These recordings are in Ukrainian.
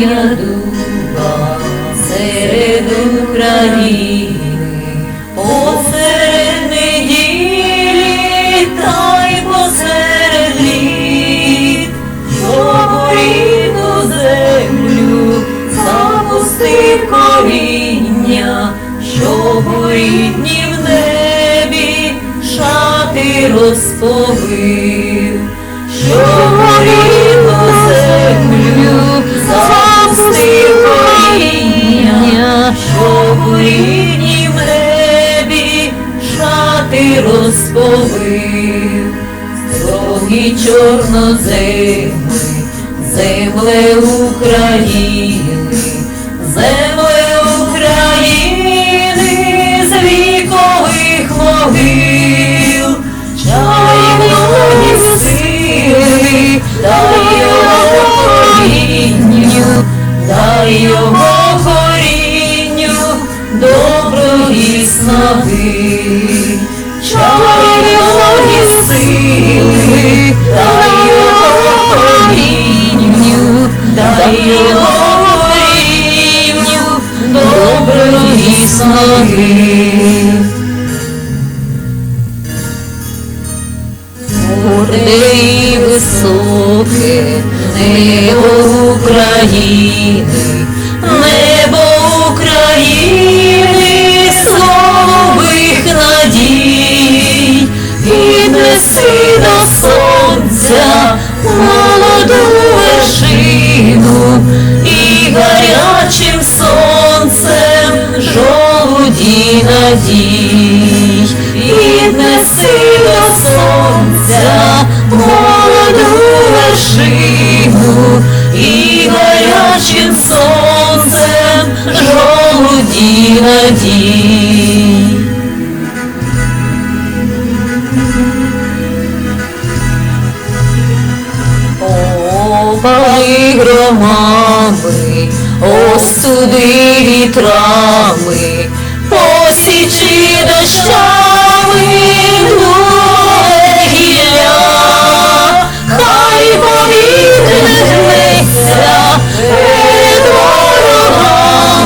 коріння дуба серед України, посеред неділі та й посеред літ, щоб рідну землю запустив коріння, щоб у ріднім небі шати розповив, розповив, строгі чорноземи, земле України, корінню, доброї снаги. Горде і високе небо України, небо України, слабих надій, піднеси до сонця молоду Опали громами, остуди вітрами, посічі дощами, дує гілля, хай повітря гнеться перед ворогами,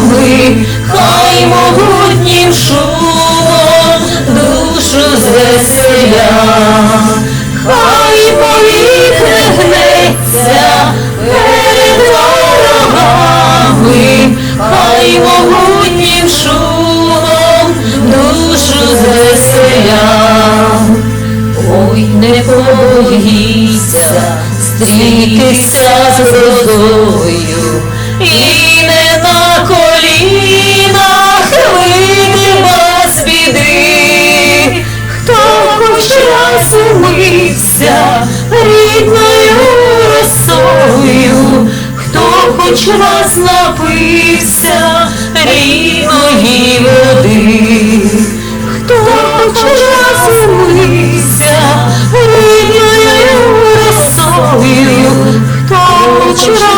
хай могутнім шумом душу звеселя. Хай могутнім шумом душу звеселя. Ой, не побійся стрітися з грозою і не на колінах вийти без біди. Хто хоч раз умився рідною росою, хто хоч раз напився тієї води, хто вчора змився рідною росою, хто вчора.